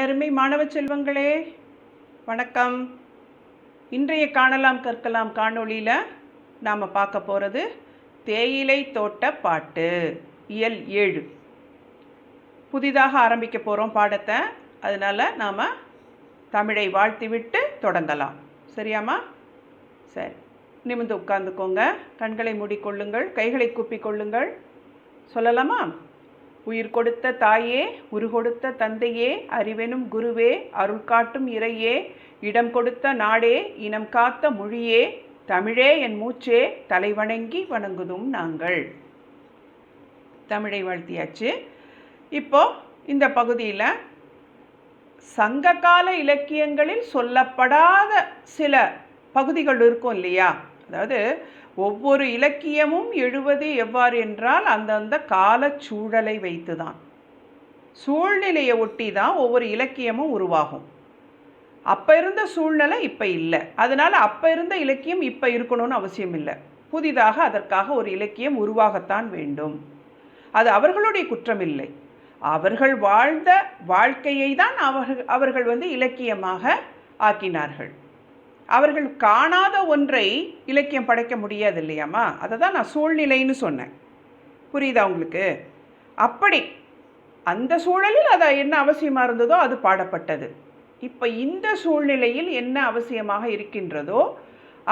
என்னருமை மாணவ செல்வங்களே வணக்கம். இன்றைய காணலாம் கற்கலாம் காணொளியில் நாம் பார்க்க போகிறது தேயிலை தோட்ட பாட்டு இயல் ஏழு. புதிதாக ஆரம்பிக்க போகிறோம் பாடத்தை. அதனால் நாம் தமிழை வாழ்த்திவிட்டு தொடங்கலாம். சரியாம்மா? சரி. நிமிர்ந்து உட்கார்ந்துக்கோங்க. கண்களை மூடிக்கொள்ளுங்கள். கைகளை கூப்பிக்கொள்ளுங்கள் சொல்லலாமா? உயிர் கொடுத்த தாயே உருகொடுத்த தந்தையே அறிவெனும் குருவே அருள் காட்டும் இறையே இடம் கொடுத்த நாடே இனம் காத்த மொழியே தமிழே என் மூச்சே தலைவணங்கி வணங்குதும் நாங்கள். தமிழை வாழ்த்தியாச்சு. இப்போ இந்த பகுதியில் சங்ககால இலக்கியங்களில் சொல்லப்படாத சில பகுதிகள் இருக்கும் இல்லையா? அதாவது ஒவ்வொரு இலக்கியமும் எழுவது எவ்வாறு என்றால் அந்தந்த காலச் சூழலை வைத்து தான் சூழ்நிலையை ஒட்டி தான் ஒவ்வொரு இலக்கியமும் உருவாகும். அப்போ இருந்த சூழ்நிலை இப்போ இல்லை. அதனால் அப்போ இருந்த இலக்கியம் இப்போ இருக்கணும்னு அவசியம் இல்லை. புதிதாக அதற்காக ஒரு இலக்கியம் உருவாகத்தான் வேண்டும். அது அவர்களுடைய குற்றம் இல்லை அவர்கள் வாழ்ந்த வாழ்க்கையை தான் அவர்கள் அவர்கள் வந்து இலக்கியமாக ஆக்கினார்கள். அவர்கள் காணாத ஒன்றை இலக்கியம் படைக்க முடியாது இல்லையாம்மா அதை தான் நான் சூழ்நிலைன்னு சொன்னேன். புரியுதா உங்களுக்கு? அப்படி அந்த சூழலில் அது என்ன அவசியமாக இருந்ததோ அது பாடப்பட்டது. இப்போ இந்த சூழ்நிலையில் என்ன அவசியமாக இருக்கின்றதோ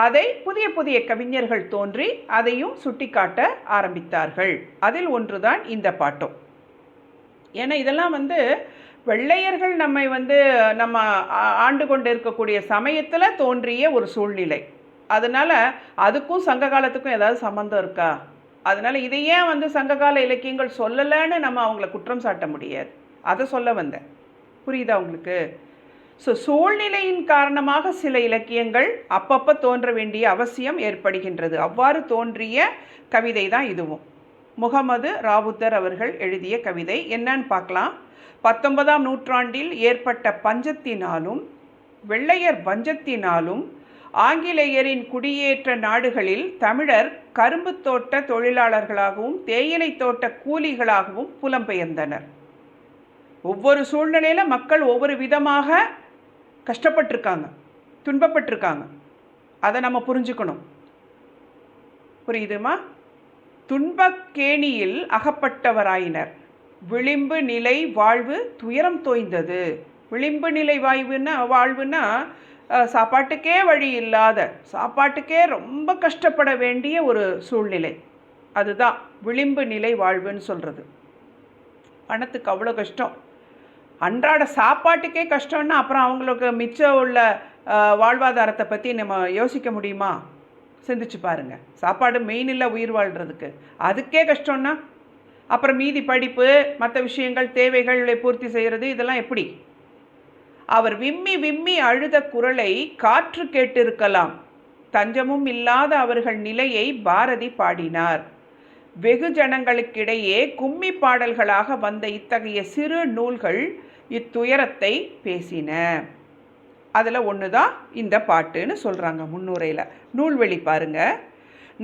அதை புதிய புதிய கவிஞர்கள் தோன்றி அதையும் சுட்டிக்காட்ட ஆரம்பித்தார்கள். அதில் ஒன்றுதான் இந்த பாட்டும். ஏன்னா இதெல்லாம் வந்து வெள்ளையர்கள் நம்மை வந்து நம்ம ஆண்டு கொண்டு இருக்கக்கூடிய சமயத்தில் தோன்றிய ஒரு சூழ்நிலை. அதனால் அதுக்கும் சங்க காலத்துக்கும் ஏதாவது சம்மந்தம் இருக்கா? அதனால் இதை ஏன் வந்து சங்ககால இலக்கியங்கள் சொல்லலைன்னு நம்ம அவங்கள குற்றம் சாட்ட முடியாது. அதை சொல்ல வந்தேன். புரியுதா உங்களுக்கு? ஸோ சூழ்நிலையின் காரணமாக சில இலக்கியங்கள் அப்பப்போ தோன்ற வேண்டிய அவசியம் ஏற்படுகின்றது. அவ்வாறு தோன்றிய கவிதை தான் இதுவும். முகமது ராவுத்தர் அவர்கள் எழுதிய கவிதை என்னன்னு பார்க்கலாம். பத்தொன்பதாம் நூற்றாண்டில் ஏற்பட்ட பஞ்சத்தினாலும் வெள்ளையர் வஞ்சத்தினாலும் ஆங்கிலேயரின் குடியேற்ற நாடுகளில் தமிழர் கரும்பு தோட்ட தொழிலாளர்களாகவும் தேயிலை தோட்ட கூலிகளாகவும் புலம்பெயர்ந்தனர். ஒவ்வொரு சூழ்நிலையில் மக்கள் ஒவ்வொரு விதமாக கஷ்டப்பட்டிருக்காங்க துன்பப்பட்டிருக்காங்க. அதை நம்ம புரிஞ்சுக்கணும். புரியுதுமா? துன்பக்கேணியில் அகப்பட்டவராயினர். விளிம்பு நிலை வாழ்வு துயரம் தோய்ந்தது. விளிம்பு நிலை வாய்வுன்னா வாழ்வுன்னா சாப்பாட்டுக்கே வழி இல்லாத சாப்பாட்டுக்கே ரொம்ப கஷ்டப்பட வேண்டிய ஒரு சூழ்நிலை. அதுதான் விளிம்பு நிலை வாழ்வுன்னு சொல்கிறது பணத்துக்கு அவ்வளோ கஷ்டம். அன்றாட சாப்பாட்டுக்கே கஷ்டம்னா அப்புறம் அவங்களுக்கு மிச்சம் உள்ள வாழ்வாதாரத்தை பற்றி நம்ம யோசிக்க முடியுமா? சிந்திச்சு பாருங்க. சாப்பாடு மெயின் இல்லை உயிர் வாழ்கிறதுக்கு அதுக்கே கஷ்டம்னா அப்புறம் மீதி படிப்பு மற்ற விஷயங்கள் தேவைகளை பூர்த்தி செய்கிறது இதெல்லாம் எப்படி? அவர் விம்மி விம்மி அழுத குரலை காற்று கேட்டிருக்கலாம். தஞ்சமும் இல்லாத அவர்கள் நிலையை பாரதி பாடினார். வெகு ஜனங்களுக்கிடையே கும்மி பாடல்களாக வந்த இத்தகைய சிறு நூல்கள் இத்துயரத்தை பேசின. அதில் ஒன்று தான் இந்த பாட்டுன்னு சொல்கிறாங்க முன்னுரையில். நூல்வெளி பாருங்கள்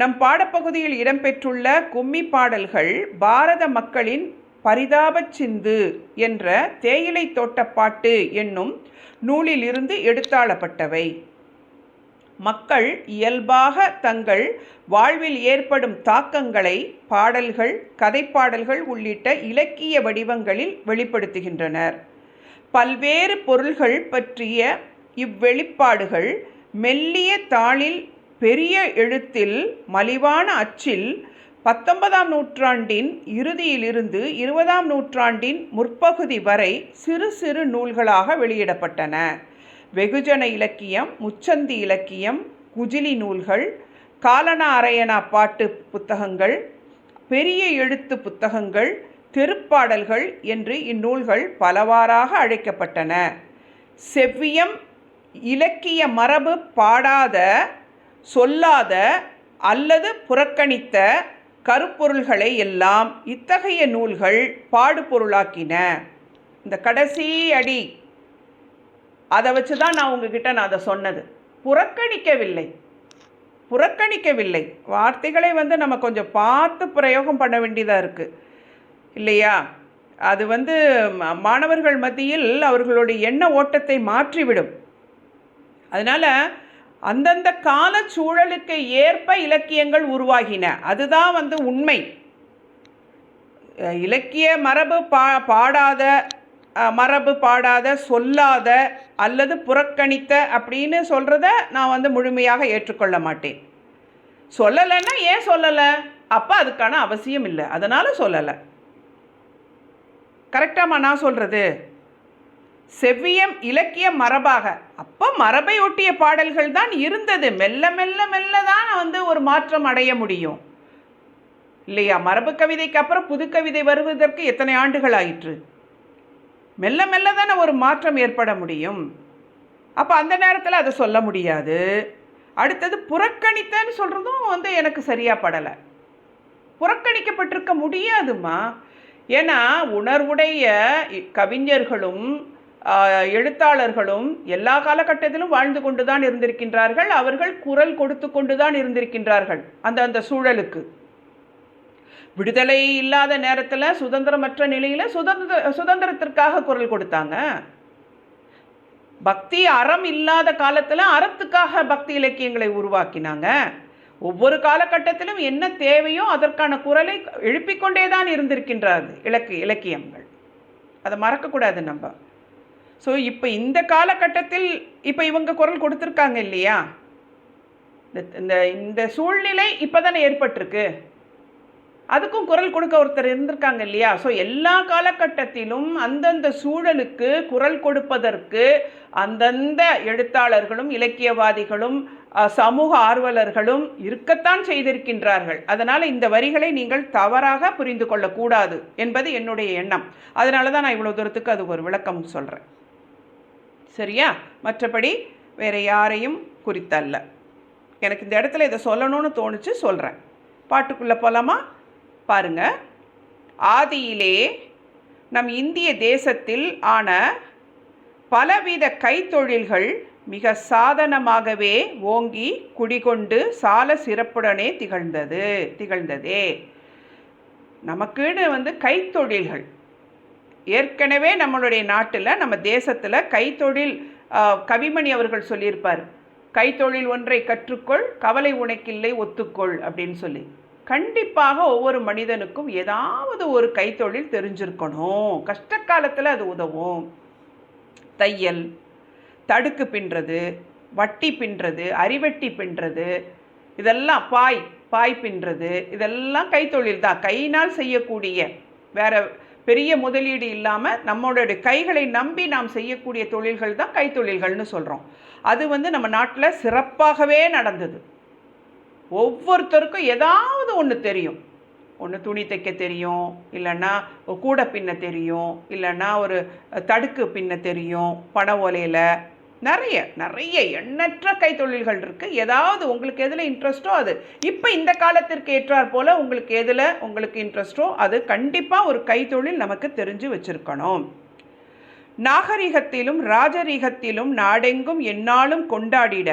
நம் பாடப்பகுதியில் இடம்பெற்றுள்ள கும்மி பாடல்கள் பாரத மக்களின் பரிதாபச் சிந்து என்ற தேயிலை தோட்டப்பாட்டு என்னும் நூலிலிருந்து எடுத்தாளப்பட்டவை. மக்கள் இயல்பாக தங்கள் வாழ்வில் ஏற்படும் தாக்கங்களை பாடல்கள் கதைப்பாடல்கள் உள்ளிட்ட இலக்கிய வடிவங்களில் வெளிப்படுத்துகின்றனர். பல்வேறு பொருள்கள் பற்றிய இவ்வெளிப்பாடுகள் மெல்லிய தாளில் பெரிய எழுத்தில் மலிவான அச்சில் பத்தொன்பதாம் நூற்றாண்டின் இறுதியிலிருந்து இருபதாம் நூற்றாண்டின் முற்பகுதி வரை சிறு சிறு நூல்களாக வெளியிடப்பட்டன. வெகுஜன இலக்கியம் முச்சந்தி இலக்கியம் குஜிலி நூல்கள் காலனா அரையனா பாட்டு புத்தகங்கள் பெரிய எழுத்து புத்தகங்கள் தெருப்பாடல்கள் என்று இந்நூல்கள் பலவாறாக அழைக்கப்பட்டன. செவ்வியம் இலக்கிய மரபு பாடாத சொல்லாத அல்லது புறக்கணித்த கருப்பொருள்களை எல்லாம் இத்தகைய நூல்கள் பாடுபொருளாக்கின. இந்த கடைசி அடி. அதை வச்சு தான் நான் உங்ககிட்ட நான் அதை சொன்னது. புறக்கணிக்கவில்லை. புறக்கணிக்கவில்லை. வார்த்தைகளை வந்து நம்ம கொஞ்சம் பார்த்து பிரயோகம் பண்ண வேண்டியதாக இருக்குது இல்லையா? அது வந்து மாணவர்கள் மத்தியில் அவர்களுடைய எண்ண ஓட்டத்தை மாற்றிவிடும். அதனால் அந்தந்த கால சூழலுக்கு ஏற்ப இலக்கியங்கள் உருவாகின. அதுதான் வந்து உண்மை. இலக்கிய மரபு பா பாடாத மரபு பாடாத சொல்லாத அல்லது புறக்கணித்த அப்படின்னு சொல்கிறத நான் வந்து முழுமையாக ஏற்றுக்கொள்ள மாட்டேன். சொல்லலைன்னா ஏன் சொல்லலை? அப்போ அதுக்கான அவசியம் இல்லை. அதனால் சொல்லலை. கரெக்டாமா நான் சொல்கிறது செவ்வியம் இலக்கிய மரபாக. அப்போ மரபை ஒட்டிய பாடல்கள் தான் இருந்தது. மெல்ல மெல்ல மெல்ல தான் வந்து ஒரு மாற்றம் அடைய முடியும். இல்லையா? மரபு கவிதைக்கு அப்புறம் புது கவிதை வருவதற்கு எத்தனை ஆண்டுகள் ஆயிற்று? மெல்ல மெல்ல தானே ஒரு மாற்றம் ஏற்பட முடியும். அப்போ அந்த நேரத்தில் அதை சொல்ல முடியாது. அடுத்தது புறக்கணித்தன்னு சொல்கிறதும் வந்து எனக்கு சரியாக படலை. புறக்கணிக்கப்பட்டிருக்க முடியாதுமா ஏன்னா உணர்வுடைய கவிஞர்களும் எழுத்தாளர்களும் எல்லா காலகட்டத்திலும் வாழ்ந்து கொண்டு தான் இருந்திருக்கின்றார்கள். அவர்கள் குரல் கொடுத்து கொண்டு தான் இருந்திருக்கின்றார்கள் அந்த அந்த சூழலுக்கு. விடுதலை இல்லாத நேரத்தில் சுதந்திரமற்ற நிலையில் சுதந்திர சுதந்திரத்திற்காக குரல் கொடுத்தாங்க. பக்தி அறம் இல்லாத காலத்தில் அறத்துக்காக பக்தி இலக்கியங்களை உருவாக்கினாங்க. ஒவ்வொரு காலகட்டத்திலும் என்ன தேவையோ அதற்கான குரலை எழுப்பிக்கொண்டே தான் இருந்திருக்கின்றது இலக்கு இலக்கியங்கள். அதை மறக்கக்கூடாது நம்ம. ஸோ இப்போ இந்த காலகட்டத்தில் இப்போ இவங்க குரல் கொடுத்துருக்காங்க இல்லையா? இந்த- இந்த இந்த சூழ்நிலை இப்போ தானே ஏற்பட்டிருக்கு. அதுக்கும் குரல் கொடுக்க ஒருத்தர் இருந்திருக்காங்க இல்லையா? ஸோ எல்லா காலகட்டத்திலும் அந்தந்த சூழலுக்கு குரல் கொடுப்பதற்கு அந்தந்த எழுத்தாளர்களும் இலக்கியவாதிகளும் சமூக ஆர்வலர்களும் இருக்கத்தான் செய்திருக்கின்றார்கள். அதனால் இந்த வரிகளை நீங்கள் தவறாக புரிந்து கொள்ளக்கூடாது என்பது என்னுடைய எண்ணம். அதனால தான் நான் இவ்வளோ தூரத்துக்கு அது ஒரு விளக்கம் சொல்கிறேன் சரியா? மற்றபடி வேறு யாரையும் குறித்தல்ல. எனக்கு இந்த இடத்துல இதை சொல்லணும்னு தோணுச்சு சொல்கிறேன் பாட்டுக்குள்ளே போகலாமா பாருங்க. ஆதியிலே நம் இந்திய தேசத்தில் ஆன பலவித கைத்தொழில்கள் மிக சாதனமாகவே ஓங்கி குடிகொண்டு சால சிறப்புடனே திகழ்ந்தது திகழ்ந்ததே. நமக்குன்னு வந்து கைத்தொழில்கள். ஏற்கனவே நம்மளுடைய நாட்டில் நம்ம தேசத்தில் கைத்தொழில் கவிமணி அவர்கள் சொல்லியிருப்பார். கைத்தொழில் ஒன்றை கற்றுக்கொள் கவலை உனக்கில்லை ஒத்துக்கொள் அப்படின்னு சொல்லி. கண்டிப்பாக ஒவ்வொரு மனிதனுக்கும் ஏதாவது ஒரு கைத்தொழில் தெரிஞ்சிருக்கணும். கஷ்ட காலத்தில் அது உதவும். தையல் தடுக்கு பின்னுறது வட்டி பின்னுறது அரிவெட்டி பின்னுறது இதெல்லாம் பாய் பாய் பின்னுறது இதெல்லாம் கைத்தொழில் தான். கையினால் செய்யக்கூடிய வேற பெரிய முதலீடு இல்லாமல் நம்மளுடைய கைகளை நம்பி நாம் செய்யக்கூடிய தொழில்கள் தான் கைத்தொழில்கள்னு சொல்கிறோம் அது வந்து நம்ம நாட்டில் சிறப்பாகவே நடந்தது. ஒவ்வொருத்தருக்கும் ஏதாவது ஒன்று தெரியும். ஒன்று துணி தைக்க தெரியும் இல்லைன்னா கூடை பின்ன தெரியும் இல்லைன்னா ஒரு தடுக்கு பின்ன தெரியும் பனை ஓலையில் நிறைய நிறைய எண்ணற்ற கைத்தொழில்கள் இருக்குது ஏதாவது உங்களுக்கு எதில் இன்ட்ரெஸ்ட்டோ அது. இப்போ இந்த காலத்திற்கு ஏற்றாற் போல் உங்களுக்கு எதில் உங்களுக்கு இன்ட்ரெஸ்ட்டோ அது கண்டிப்பாக ஒரு கைத்தொழில் நமக்கு தெரிஞ்சு வச்சுருக்கணும். நாகரிகத்திலும் ராஜரீகத்திலும் நாடெங்கும் என்னாலும் கொண்டாடிட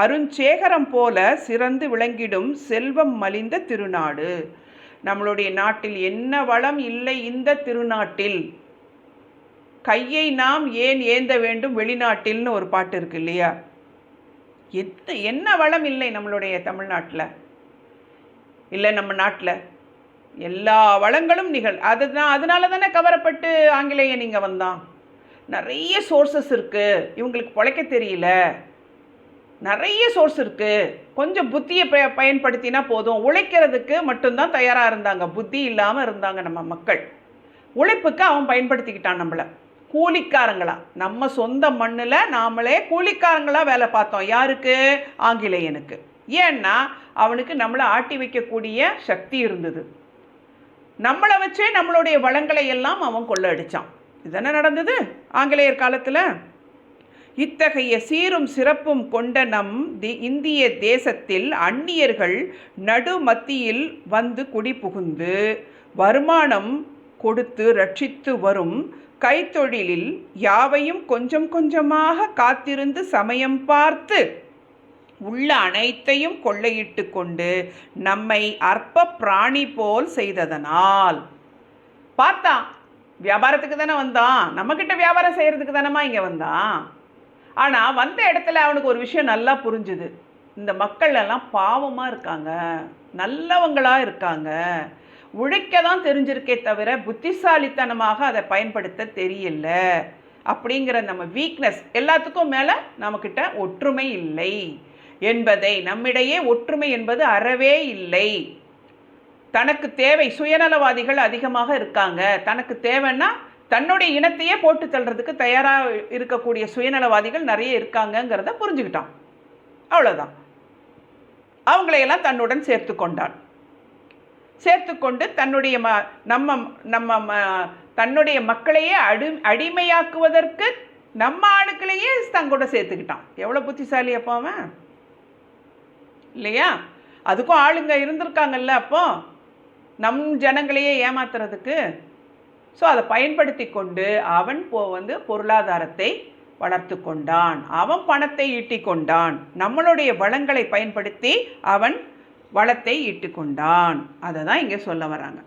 அருஞ்சேகரம் போல சிறந்து விளங்கிடும் செல்வம் மலிந்த திருநாடு. நம்மளுடைய நாட்டில் என்ன வளம் இல்லை இந்த திருநாட்டில். கையை நாம் ஏன் ஏந்த வேண்டும்? வெளிநாட்டில்னு ஒரு பாட்டு இருக்கு இல்லையா? எத்த என்ன வளம் இல்லை நம்மளுடைய தமிழ்நாட்டில்? இல்லை நம்ம நாட்டில். எல்லா வளங்களும் நிகழ் அதுதான் அதனால தானே கவரப்பட்டு ஆங்கிலேயன் இங்கே வந்தான். நிறைய சோர்சஸ் இருக்குது இவங்களுக்கு பிழைக்க தெரியல. நிறைய சோர்ஸ் இருக்குது கொஞ்சம் புத்தியை ப பயன்படுத்தினா போதும். உழைக்கிறதுக்கு மட்டும்தான் தயாராக இருந்தாங்க. புத்தி இல்லாமல் இருந்தாங்க நம்ம மக்கள். உழைப்புக்கு அவன் பயன்படுத்திக்கிட்டான் நம்மளை. கூலிக்காரங்களா? நம்ம சொந்த மண்ணில் நாமளே கூலிக்காரங்களாக வேலை பார்த்தோம். யாருக்கு? ஆங்கிலேயனுக்கு. ஏன்னா அவனுக்கு நம்மளை ஆட்டி வைக்கக்கூடிய சக்தி இருந்தது. நம்மளை வச்சே நம்மளுடைய வளங்களை எல்லாம் அவன் கொள்ளடிச்சான். இதென்ன நடந்தது ஆங்கிலேயர் காலத்தில்? இத்தகைய சீரும் சிறப்பும் கொண்ட நம் தி இந்திய தேசத்தில் அந்நியர்கள் நடு மத்தியில் வந்து குடிபுகுந்து வருமானம் கொடுத்து ரட்சித்து வரும் கைத்தொழிலில் யாவையும் கொஞ்சம் கொஞ்சமாக காத்திருந்து சமயம் பார்த்து உள்ள அனைத்தையும் கொள்ளையிட்டு கொண்டு நம்மை அற்ப பிராணி போல் செய்ததனால். பார்த்தான் வியாபாரத்துக்கு தானே வந்தான். நம்மக்கிட்ட வியாபாரம் செய்கிறதுக்கு தானேம்மா இங்கே வந்தான். ஆனால் வந்த இடத்துல அவனுக்கு ஒரு விஷயம் நல்லா புரிஞ்சுது. இந்த மக்கள் எல்லாம் பாவமாக இருக்காங்க. நல்லவங்களாக இருக்காங்க. உழைக்க தான் தெரிஞ்சிருக்கே தவிர புத்திசாலித்தனமாக அதை பயன்படுத்த தெரியல. அப்படிங்கிற நம்ம வீக்னஸ் எல்லாத்துக்கும் மேலே நம்மக்கிட்ட ஒற்றுமை இல்லை. என்பதை நம்மிடையே ஒற்றுமை என்பது அறவே இல்லை. தனக்கு தேவை சுயநலவாதிகள் அதிகமாக இருக்காங்க. தனக்கு தேவைன்னா தன்னுடைய இனத்தையே போட்டு தள்ளுறதுக்கு தயாராக இருக்கக்கூடிய சுயநலவாதிகள் நிறைய இருக்காங்கங்கிறத புரிஞ்சுக்கிட்டான். அவ்வளோதான் அவங்களையெல்லாம் தன்னுடன் சேர்த்து கொண்டான். சேர்த்து கொண்டு தன்னுடைய ம நம்ம நம்ம ம தன்னுடைய மக்களையே அடி அடிமையாக்குவதற்கு நம்ம ஆளுக்களையே தங்கூட சேர்த்துக்கிட்டான். எவ்வளோ புத்திசாலி அப்போ அவன்? இல்லையா? அதுக்கும் ஆளுங்க இருந்திருக்காங்கல்ல அப்போ? நம் ஜனங்களையே ஏமாத்துறதுக்கு. ஸோ அதை பயன்படுத்தி கொண்டு அவன் போ வந்து பொருளாதாரத்தை வளர்த்து கொண்டான் அவன் பணத்தை ஈட்டி கொண்டான். நம்மளுடைய வளங்களை பயன்படுத்தி அவன் வளத்தை இட்டுக்கொண்டான். அதை தான் இங்கே சொல்ல வராங்க.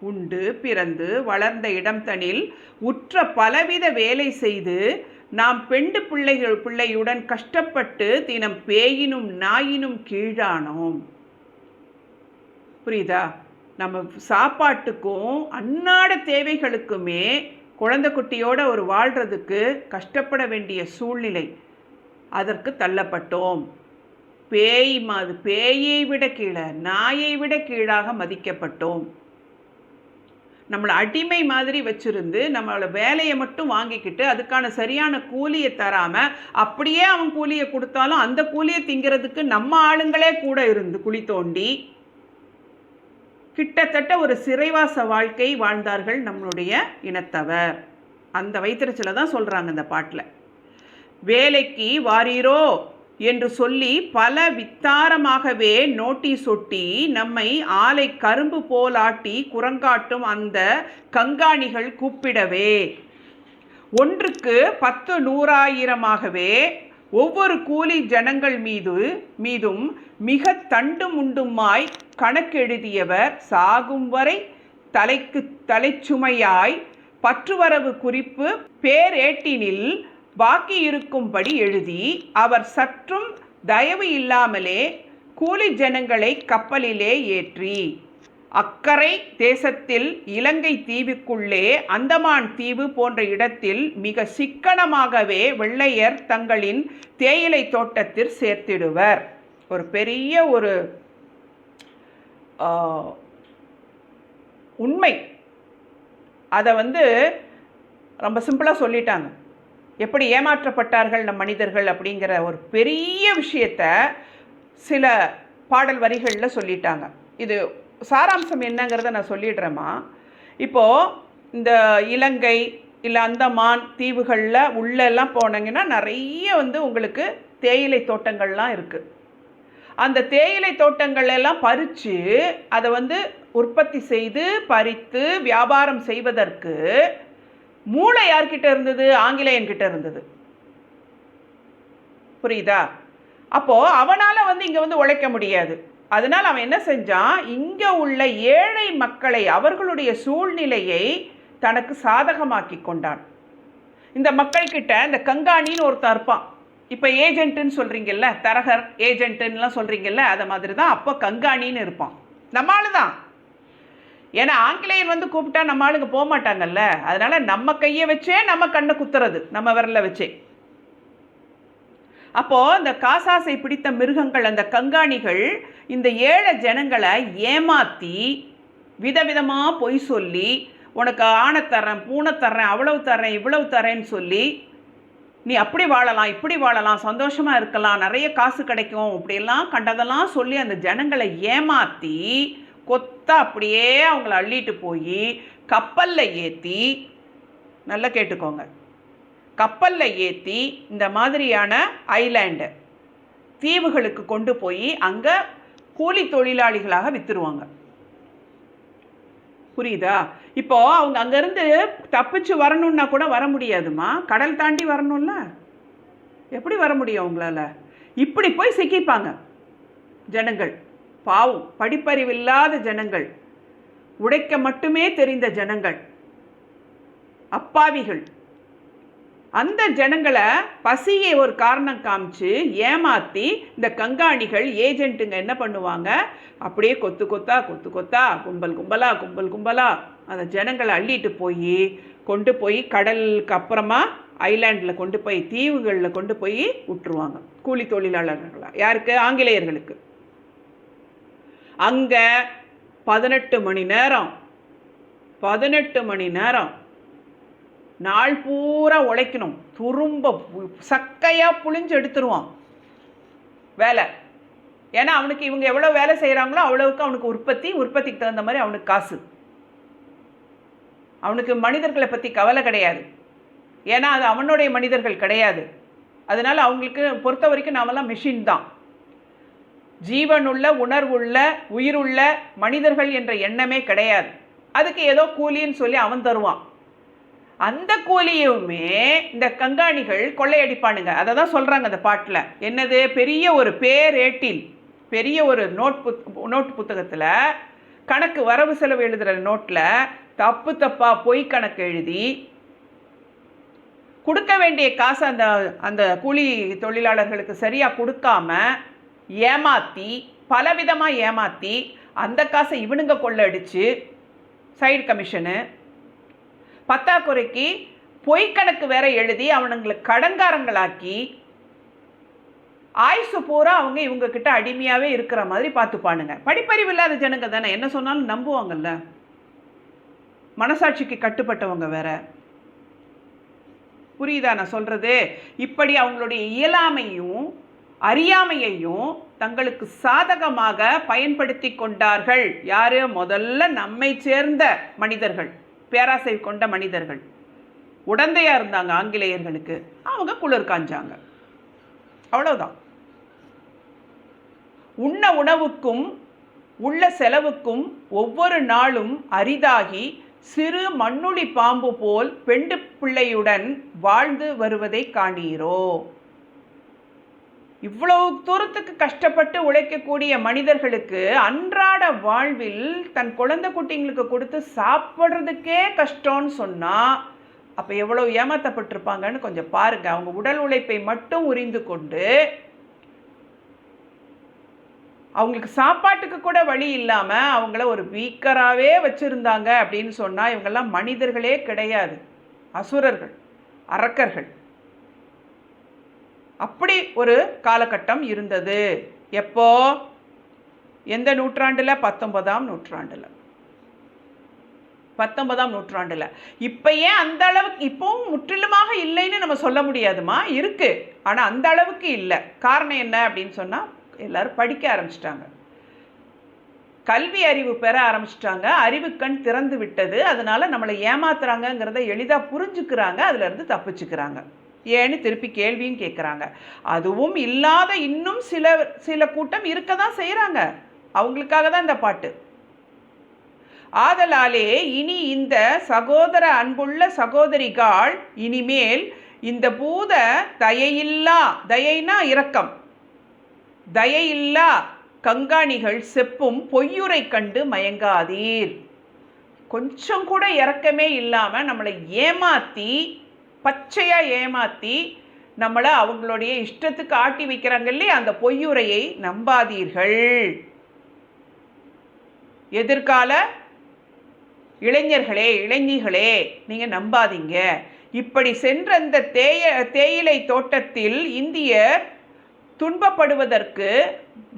உண்டு பிறந்து வளர்ந்த இடம் தனில் உற்ற பலவித வேலை செய்து நாம் பெண்டு பிள்ளைகள் பிள்ளையுடன் கஷ்டப்பட்டு தினம் பேயினும் நாயினும் கீழானோம். புரியுதா? நம்ம சாப்பாட்டுக்கும் அன்னாட தேவைகளுக்குமே குழந்தை குட்டியோட ஒரு வாழ்கிறதுக்கு கஷ்டப்பட வேண்டிய சூழ்நிலை. அதற்கு தள்ளப்பட்டோம். பேய் மாது பேயை விட கீழே நாயை விட கீழாக மதிக்கப்பட்டோம். நம்மளை அடிமை மாதிரி வச்சுருந்து நம்மளோட வேலையை மட்டும் வாங்கிக்கிட்டு அதுக்கான சரியான கூலியை தராமல் அப்படியே அவன் கூலியை கொடுத்தாலும் அந்த கூலியை திங்கிறதுக்கு நம்ம ஆளுங்களே கூட இருந்து குழி தோண்டி கிட்டத்தட்ட ஒரு சிறைவாச வாழ்க்கை வாழ்ந்தார்கள் நம்மளுடைய இனத்தவர். அந்த வைத்திருச்சலை தான் சொல்கிறாங்க இந்த பாட்டில். வேலைக்கு வாரீரோ என்று சொல்லி பல வித்தாரமாகவே நோட்டீஸ் ஒட்டி நம்மை ஆலை கரும்பு போலாட்டி குரங்காட்டும் அந்த கங்காணிகள் கூப்பிடவே. ஒன்றுக்கு பத்து நூறாயிரமாகவே ஒவ்வொரு கூலி ஜனங்கள் மீது மீதும் மிக தண்டு முண்டுமாய் கணக்கெழுதியவர் சாகும் வரை தலைக்கு தலைச்சுமையாய் பற்றுவரவு குறிப்பு பேரேட்டினில் பாக்கி இருக்கும்படி எழுதி அவர் சற்றும் தயவு இல்லாமலே கூலி ஜனங்களை கப்பலிலே ஏற்றி அக்கரை தேசத்தில் இலங்கை தீவுக்குள்ளே அந்தமான் தீவு போன்ற இடத்தில் மிக சிக்கனமாகவே வெள்ளையர் தங்களின் தேயிலை தோட்டத்தில் சேர்த்திடுவர். ஒரு பெரிய ஒரு உண்மை. அதை வந்து ரொம்ப சிம்பிளாக சொல்லிட்டாங்க. எப்படி ஏமாற்றப்பட்டார்கள் நம் மனிதர்கள் அப்படிங்கிற ஒரு பெரிய விஷயத்த சில பாடல் வரிகளில் சொல்லிட்டாங்க. இது சாராம்சம் என்னங்கிறத நான் சொல்லிடுறேம்மா. இப்போது இந்த இலங்கை இல்லை அந்தமான் தீவுகளில் உள்ளெல்லாம் போனீங்கன்னா நிறைய வந்து உங்களுக்கு தேயிலை தோட்டங்கள்லாம் இருக்குது அந்த தேயிலை தோட்டங்கள் எல்லாம் பறித்து அதை வந்து உற்பத்தி செய்து பறித்து வியாபாரம் செய்வதற்கு மூளை யார்கிட்ட இருந்தது? ஆங்கிலேயன்கிட்ட இருந்தது. புரியுதா? அப்போது அவனால் வந்து இங்கே வந்து உழைக்க முடியாது. அதனால் அவன் என்ன செஞ்சான்? இங்கே உள்ள ஏழை மக்களை அவர்களுடைய சூழ்நிலையை தனக்கு சாதகமாக்கி கொண்டான். இந்த மக்கள்கிட்ட இந்த கங்காணின்னு ஒருத்தன் இருப்பான். இப்போ ஏஜென்ட்டுன்னு சொல்கிறீங்கல்ல தரகர் ஏஜென்ட்டுன்னெலாம் சொல்கிறீங்கல்ல அதை மாதிரி தான் அப்போ கங்காணின்னு இருப்பான். நம்மால் தான் ஏன்னா ஆங்கிலேயர் வந்து கூப்பிட்டா நம்ம ஆளுங்க போக மாட்டாங்கல்ல அதனால நம்ம கையை வச்சே நம்ம கண்ணை குத்துறது நம்ம விரல வச்சே. அப்போ இந்த காசாசை பிடித்த மிருகங்கள் அந்த கங்காணிகள் இந்த ஏழை ஜனங்களை ஏமாத்தி விதவிதமாக பொய் சொல்லி உனக்கு ஆணை தர்றேன் பூனை தர்றேன் அவ்வளவு தர்றேன் இவ்வளவு தரேன்னு சொல்லி நீ அப்படி வாழலாம் இப்படி வாழலாம் சந்தோஷமாக இருக்கலாம் நிறைய காசு கிடைக்கும் இப்படியெல்லாம் கண்டதெல்லாம் சொல்லி அந்த ஜனங்களை ஏமாற்றி கொத்தா அப்படியே அவங்கள அள்ளிட்டு போய் கப்பலில் ஏற்றி நல்லா கேட்டுக்கோங்க. கப்பலில் ஏற்றி இந்த மாதிரியான ஐலாண்டு தீவுகளுக்கு கொண்டு போய் அங்கே கூலி தொழிலாளிகளாக விற்றுருவாங்க புரியுதா? இப்போ அவங்க அங்கேருந்து தப்பிச்சு வரணுன்னா கூட வர முடியாதுமா? கடல் தாண்டி வரணும்ல? எப்படி வர முடியும் அவங்களால? இப்படி போய் சிக்கிப்பாங்க ஜனங்கள். பாவம். படிப்பறிவில்லாத ஜனங்கள். உடைக்க மட்டுமே தெரிந்த ஜனங்கள். அப்பாவிகள். அந்த ஜனங்களை பசியை ஒரு காரணம் காமிச்சு ஏமாற்றி இந்த கங்காணிகள் ஏஜென்ட்டுங்க என்ன பண்ணுவாங்க? அப்படியே கொத்து கொத்தா கொத்து கொத்தா கும்பல் கும்பலா கும்பல் கும்பலா அந்த ஜனங்களை அள்ளிட்டு போய் கொண்டு போய் கடலுக்கு அப்புறமா ஐலாண்டில் கொண்டு போய் தீவுகளில் கொண்டு போய் விட்டுருவாங்க கூலி தொழிலாளர்களாக யாருக்கு? ஆங்கிலேயர்களுக்கு. அங்கே பதினெட்டு மணி நேரம். பதினெட்டு மணி நேரம். நாள் பூரா உழைக்கணும். துரும்ப சக்கையாக புழிஞ்சு எடுத்துருவான். வேலை. ஏன்னா அவனுக்கு இவங்க எவ்வளோ வேலை செய்கிறாங்களோ அவ்வளவுக்கு அவனுக்கு உற்பத்தி உற்பத்திக்கு தகுந்த மாதிரி அவனுக்கு காசு. அவனுக்கு மனிதர்களை பற்றி கவலை கிடையாது. ஏன்னா அது அவனுடைய மனிதர்கள் கிடையாது. அதனால் அவங்களுக்கு பொறுத்த வரைக்கும் நாமெல்லாம் மிஷின் தான். ஜீவனுள்ள உணர்வுள்ள உயிருள்ள மனிதர்கள் என்ற எண்ணமே கிடையாது. அதுக்கு ஏதோ கூலின்னு சொல்லி அவன் தருவான். அந்த கூலியுமே இந்த கங்காணிகள் கொள்ளையடிப்பானுங்க. அதை தான் சொல்கிறாங்க அந்த பாட்டில். என்னது? பெரிய ஒரு பேரேட்டில் பெரிய ஒரு நோட் புத் நோட் புத்தகத்தில் கணக்கு வரவு செலவு எழுதுகிற நோட்டில் தப்பு தப்பாக பொய் கணக்கு எழுதி கொடுக்க வேண்டிய காசு அந்த அந்த கூலி தொழிலாளர்களுக்கு சரியாக கொடுக்காம ஏமாற்றி பலவிதமாக ஏமாற்றி அந்த காசை இவனுங்க கொள்ள அடித்து சைடு கமிஷனு. பத்தாக்குறைக்கு பொய்க்கணக்கு வேற எழுதி அவனுங்களை கடங்காரங்களாக்கி ஆயுசு பூரா அவங்க இவங்க கிட்ட அடிமையாகவே இருக்கிற மாதிரி பார்த்துப்பானுங்க. படிப்பறிவு இல்லாத ஜனங்க தானே என்ன சொன்னாலும் நம்புவாங்கல்ல? மனசாட்சிக்கு கட்டுப்பட்டவங்க வேற. புரியுதா நான் சொல்கிறது இப்படி அவங்களுடைய இயலாமையும் அறியாமையையும் தங்களுக்கு சாதகமாக பயன்படுத்தி கொண்டார்கள். யாரு? முதல்ல நம்மை சேர்ந்த மனிதர்கள். பேராசை கொண்ட மனிதர்கள். உடந்தையா இருந்தாங்க ஆங்கிலேயர்களுக்கு. அவங்க குளிர் காஞ்சாங்க. அவ்வளவுதான். உண்ண உணவுக்கும் உள்ள செலவுக்கும் ஒவ்வொரு நாளும் அரிதாகி சிறு மண்ணுளி பாம்பு போல் பெண்டு பிள்ளையுடன் வாழ்ந்து வருவதை காண்கிறோம். இவ்வளவு தூரத்துக்கு கஷ்டப்பட்டு உழைக்கக்கூடிய மனிதர்களுக்கு அன்றாட வாழ்வில் தன் குழந்தை குட்டிங்களுக்கு கொடுத்து சாப்பிட்றதுக்கே கஷ்டம்னு சொன்னால் அப்போ எவ்வளோ ஏமாத்தப்பட்டிருப்பாங்கன்னு கொஞ்சம் பாருங்கள் அவங்க உடல் உழைப்பை மட்டும் உரிந்து கொண்டு அவங்களுக்கு சாப்பாட்டுக்கு கூட வழி இல்லாமல் அவங்கள ஒரு வீக்கராகவே வச்சுருந்தாங்க அப்படின்னு சொன்னால் இவங்கெல்லாம் மனிதர்களே கிடையாது. அசுரர்கள் அரக்கர்கள். அப்படி ஒரு காலகட்டம் இருந்தது. எப்போ? எந்த நூற்றாண்டில்? பத்தொன்பதாம் நூற்றாண்டில். பத்தொன்பதாம் நூற்றாண்டில். இப்போ ஏன் அந்த அளவுக்கு இப்போவும் முற்றிலுமாக இல்லைன்னு நம்ம சொல்ல முடியாதுமா இருக்கு. ஆனால் அந்த அளவுக்கு இல்லை. காரணம் என்ன அப்படின்னு சொன்னால் எல்லாரும் படிக்க ஆரம்பிச்சிட்டாங்க. கல்வி அறிவு பெற ஆரம்பிச்சிட்டாங்க. அறிவு கண் திறந்து விட்டது. அதனால நம்மளை ஏமாத்துறாங்கங்கிறத எளிதாக புரிஞ்சுக்கிறாங்க. அதுலேருந்து தப்பிச்சுக்கிறாங்க. ஏன்னு திருப்பி கேள்வியும் கேட்குறாங்க அதுவும் இல்லாத இன்னும் சில சில கூட்டம் இருக்க தான் செய்கிறாங்க அவங்களுக்காக தான் இந்த பாட்டு. ஆதலாலே இனி இந்த சகோதர அன்புள்ள சகோதரிகள் இனிமேல் இந்த பூத தயையில்லா தயைனா இரக்கம். தயையில்லா கங்காணிகள் செப்பும் பொய்யுரை கண்டு மயங்காதீர். கொஞ்சம் கூட இறக்கமே இல்லாமல் நம்மளை ஏமாற்றி பச்சையாக ஏமாற்றி நம்மளை அவங்களுடைய இஷ்டத்துக்கு ஆட்டி வைக்கிறாங்க இல்லையா அந்த பொய்யுரையை நம்பாதீர்கள். எதிர்கால இளைஞர்களே இளைஞர்களே நீங்கள் நம்பாதீங்க. இப்படி சென்ற அந்த தேய தேயிலை தோட்டத்தில் இந்தியர் துன்பப்படுவதற்கு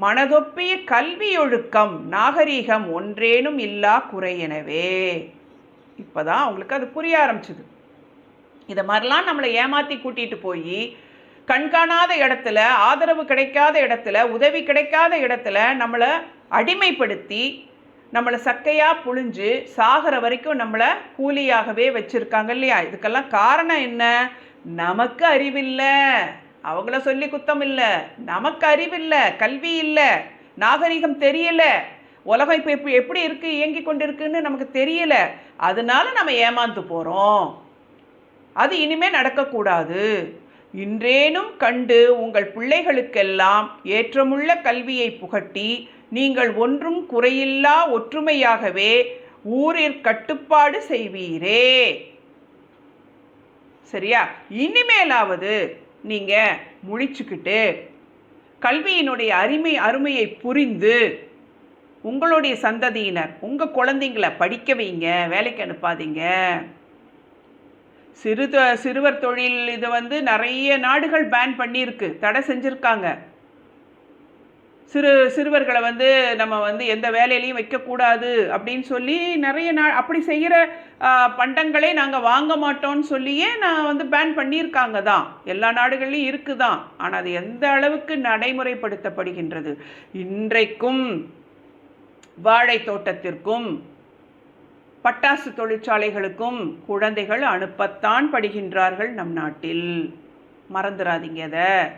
மனதொப்பிய கல்வியொழுக்கம் நாகரீகம் ஒன்றேனும் இல்லா குறையெனவே இப்போதான் அவங்களுக்கு அது புரிய ஆரம்பிச்சது. இதை மாதிரிலாம் நம்மளை ஏமாற்றி கூட்டிகிட்டு போய் கண்காணாத இடத்துல ஆதரவு கிடைக்காத இடத்துல உதவி கிடைக்காத இடத்துல நம்மளை அடிமைப்படுத்தி நம்மளை சக்கையாக புழிஞ்சு சாகிற வரைக்கும் நம்மளை கூலியாகவே வச்சுருக்காங்க இல்லையா? இதுக்கெல்லாம் காரணம் என்ன? நமக்கு அறிவில்லை. அவங்கள சொல்லி குத்தம் இல்லை. நமக்கு அறிவில்லை. கல்வி இல்லை. நாகரிகம் தெரியலை. உலகம் இப்போ எப்படி எப்படி இருக்குது இயங்கி கொண்டிருக்குன்னு நமக்கு தெரியல. அதனால நம்ம ஏமாந்து போகிறோம் அது இனிமே நடக்கக்கூடாது. இன்றேனும் கண்டு உங்கள் பிள்ளைகளுக்கெல்லாம் ஏற்றமுள்ள கல்வியை புகட்டி நீங்கள் ஒன்றும் குறையில்லா ஒற்றுமையாகவே ஊரில் கட்டுப்பாடு செய்வீரே. சரியா? இனிமேலாவது நீங்கள் முழிச்சுக்கிட்டு கல்வியினுடைய அருமை அருமையை புரிந்து உங்களுடைய சந்ததியினர் உங்கள் குழந்தைங்கள படிக்க வைங்க வேலைக்கு அனுப்பாதீங்க. சிறு தொ- சிறுவர் தொழில் இது வந்து நிறைய நாடுகள் பேன் பண்ணியிருக்கு. தடை செஞ்சுருக்காங்க. சிறு சிறுவர்களை வந்து நம்ம வந்து எந்த வேலையிலையும் வைக்கக்கூடாது அப்படின்னு சொல்லி நிறைய நா அப்படி செய்கிற பண்டங்களே நாங்கள் வாங்க மாட்டோம்னு சொல்லியே நான் வந்து பேன் பண்ணியிருக்காங்க தான். எல்லா நாடுகள்லையும் இருக்குது தான் ஆனால் அது எந்த அளவுக்கு நடைமுறைப்படுத்தப்படுகின்றது? இன்றைக்கும் வாழை தோட்டத்திற்கும் பட்டாசு தொழிற்சாலைகளுக்கும் குழந்தைகள் அனுப்பத்தான் படுகின்றார்கள் நம் நாட்டில். மறந்துடாதீங்க அதை.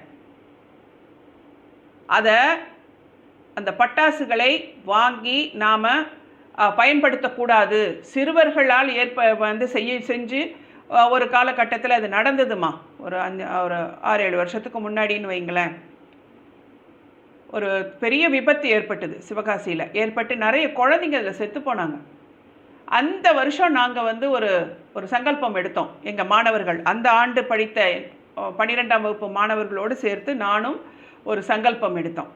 அதை அந்த பட்டாசுகளை வாங்கி நாம் பயன்படுத்தக்கூடாது. சிறுவர்களால் ஏற்ப வந்து செய்ய செஞ்சு ஒரு காலகட்டத்தில் அது நடந்ததுமா? ஒரு அஞ்சு ஒரு ஆறு ஏழு வருஷத்துக்கு முன்னாடின்னு வைங்களேன். ஒரு பெரிய விபத்து ஏற்பட்டது சிவகாசியில். ஏற்பட்டு நிறைய குழந்தைங்க அதில் செத்து போனாங்க. அந்த வருஷம் நாங்கள் வந்து ஒரு ஒரு சங்கல்பம் எடுத்தோம் எங்கள் மாணவர்கள். அந்த ஆண்டு படித்த பன்னிரெண்டாம் வகுப்பு மாணவர்களோடு சேர்த்து நானும் ஒரு சங்கல்பம் எடுத்தோம்.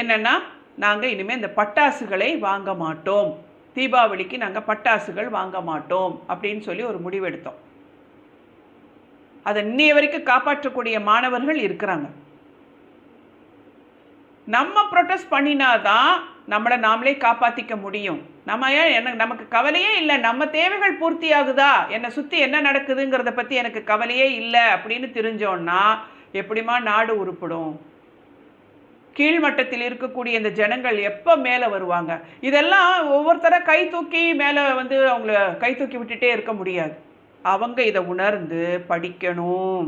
என்னென்னா நாங்கள் இனிமேல் இந்த பட்டாசுகளை வாங்க மாட்டோம். தீபாவளிக்கு நாங்கள் பட்டாசுகள் வாங்க மாட்டோம் அப்படின்னு சொல்லி ஒரு முடிவெடுத்தோம் அதை இன்னைய வரைக்கும் காப்பாற்றக்கூடிய மாணவர்கள் இருக்கிறாங்க. நம்ம ப்ரொட்டஸ்ட் பண்ணினாதான் நம்மளை நாமளே காப்பாற்றிக்க முடியும். நம்ம ஏன் எனக்கு நமக்கு கவலையே இல்லை நம்ம தேவைகள் பூர்த்தி ஆகுதா என்னை சுற்றி என்ன நடக்குதுங்கிறத பற்றி எனக்கு கவலையே இல்லை அப்படின்னு தெரிஞ்சோன்னா எப்படிம்மா நாடு உருப்படும்? கீழ்மட்டத்தில் இருக்கக்கூடிய இந்த ஜனங்கள் எப்போ மேலே வருவாங்க? இதெல்லாம் ஒவ்வொருத்தரை கை தூக்கி மேலே வந்து அவங்கள கை தூக்கி விட்டுட்டே இருக்க முடியாது. அவங்க இதை உணர்ந்து படிக்கணும்.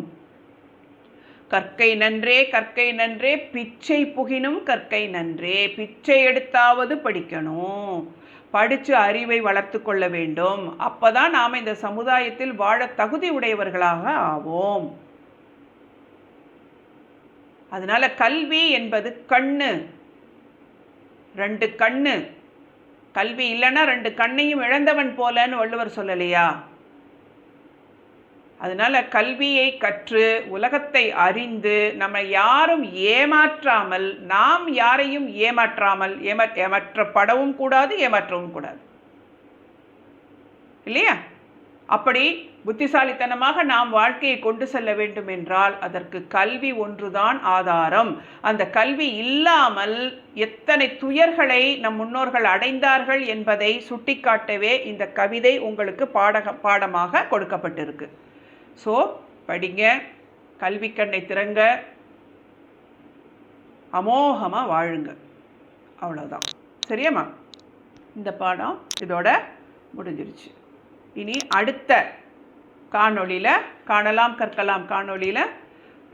கற்கை நன்றே கற்கை நன்றே பிச்சை புகினும் கற்கை நன்றே. பிச்சை எடுத்தாவது படிக்கணும். படித்து அறிவை வளர்த்து கொள்ள வேண்டும். அப்போதான் நாம் இந்த சமுதாயத்தில் வாழ தகுதி உடையவர்களாக ஆவோம். அதனால் கல்வி என்பது கண்ணு. ரெண்டு கண்ணு. கல்வி இல்லைன்னா ரெண்டு கண்ணையும் இழந்தவன் போலன்னு வள்ளுவர் சொல்லலையா? அதனால் கல்வியை கற்று உலகத்தை அறிந்து நம்ம யாரும் ஏமாற்றாமல் நாம் யாரையும் ஏமாற்றாமல் ஏமா ஏமாற்றப்படவும் கூடாது ஏமாற்றவும் கூடாது. இல்லையா? அப்படி புத்திசாலித்தனமாக நாம் வாழ்க்கையை கொண்டு செல்ல வேண்டும் என்றால் அதற்கு கல்வி ஒன்றுதான் ஆதாரம். அந்த கல்வி இல்லாமல் எத்தனை துயர்களை நம் முன்னோர்கள் அடைந்தார்கள் என்பதை சுட்டிக்காட்டவே இந்த கவிதை உங்களுக்கு பாடக பாடமாக கொடுக்கப்பட்டிருக்கு. ஸோ படிங்க கல்வி கண்ணை திறங்க அமோகமாக வாழுங்க. அவ்வளோதான் சரியாம்மா? இந்த பாடம் இதோட முடிஞ்சிருச்சு. இனி அடுத்த காணொளியில் காணலாம் கற்கலாம் காணொளியில்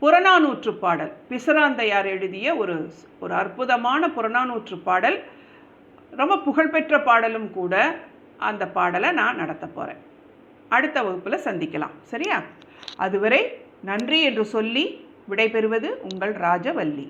புறநானூற்று பாடல். பிசராந்தையார் எழுதிய ஒரு ஒரு அற்புதமான புறநானூற்று பாடல். ரொம்ப புகழ்பெற்ற பாடலும் கூட அந்த பாடலை நான் நடத்த போகிறேன் அடுத்த வகுப்பில் சந்திக்கலாம். சரியா? அதுவரை நன்றி என்று சொல்லி விடைபெறுவது உங்கள் ராஜவல்லி.